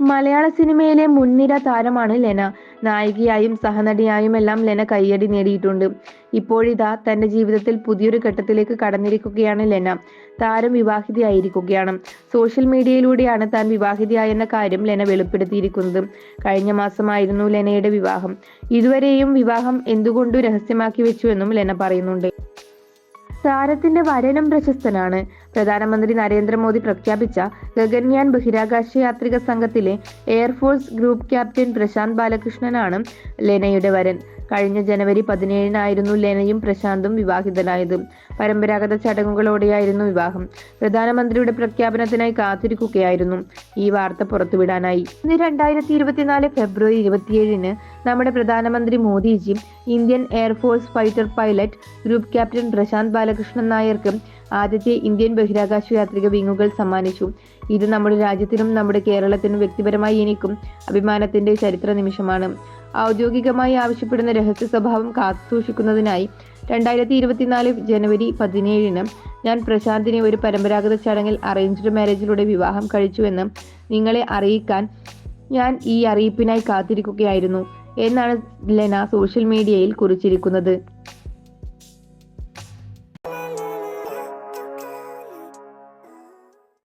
മലയാള സിനിമയിലെ മുൻനിര താരമാണ് ലെന. നായികയായും സഹനടിയായും എല്ലാം ലെന കയ്യടി നേടിയിട്ടുണ്ട്. ഇപ്പോഴിതാ തന്റെ ജീവിതത്തിൽ പുതിയൊരു ഘട്ടത്തിലേക്ക് കടന്നിരിക്കുകയാണ് ലെന. താരം വിവാഹിതയായിരിക്കുകയാണ്. സോഷ്യൽ മീഡിയയിലൂടെയാണ് താൻ വിവാഹിതയായെന്ന കാര്യം ലെന വെളിപ്പെടുത്തിയിരിക്കുന്നത്. കഴിഞ്ഞ മാസമായിരുന്നു ലെനയുടെ വിവാഹം. ഇതുവരെയും വിവാഹം എന്തുകൊണ്ടു രഹസ്യമാക്കി വെച്ചുവെന്നും ലെന പറയുന്നുണ്ട്. താരത്തിന്റെ വരനും പ്രശസ്തനാണ്. പ്രധാനമന്ത്രി നരേന്ദ്രമോദി പ്രഖ്യാപിച്ച ഗഗൻയാൻ ബഹിരാകാശ യാത്രിക സംഘത്തിലെ air force group captain Prashanth ബാലകൃഷ്ണനാണ് ലെനയുടെ വരൻ. കഴിഞ്ഞ ജനുവരി പതിനേഴിനായിരുന്നു ലെനയും പ്രശാന്തും വിവാഹിതനായത്. പരമ്പരാഗത ചടങ്ങുകളോടെയായിരുന്നു വിവാഹം. പ്രധാനമന്ത്രിയുടെ പ്രഖ്യാപനത്തിനായി കാത്തിരിക്കുകയായിരുന്നു. ഈ വാർത്ത പുറത്തുവിടാനായി. ഇന്ന് രണ്ടായിരത്തി ഇരുപത്തിനാല് ഫെബ്രുവരി ഇരുപത്തിയേഴിന് നമ്മുടെ പ്രധാനമന്ത്രി മോദിജിയും Indian air force fighter pilot group captain Prashanth Balakrishnan നായർക്കും ആദ്യത്തെ ഇന്ത്യൻ ബഹിരാകാശ യാത്രിക വിങ്ങുകൾ സമ്മാനിച്ചു. ഇത് നമ്മുടെ രാജ്യത്തിനും നമ്മുടെ കേരളത്തിനും വ്യക്തിപരമായി എനിക്കും അഭിമാനത്തിന്റെ ചരിത്ര നിമിഷമാണ്. ഔദ്യോഗികമായി ആവശ്യപ്പെടുന്ന രഹസ്യ സ്വഭാവം കാത്തുസൂക്ഷിക്കുന്നതിനായി രണ്ടായിരത്തി ഇരുപത്തിനാല് ജനുവരി പതിനേഴിന് ഞാൻ പ്രശാന്തിനെ ഒരു പരമ്പരാഗത ചടങ്ങിൽ അറേഞ്ച്ഡ് മാരേജിലൂടെ വിവാഹം കഴിച്ചുവെന്ന് നിങ്ങളെ അറിയിക്കാൻ ഞാൻ ഈ അറിയിപ്പിനായി കാത്തിരിക്കുകയായിരുന്നു. എന്നാണ് ലെന സോഷ്യൽ മീഡിയയിൽ കുറിച്ചിരിക്കുന്നത്.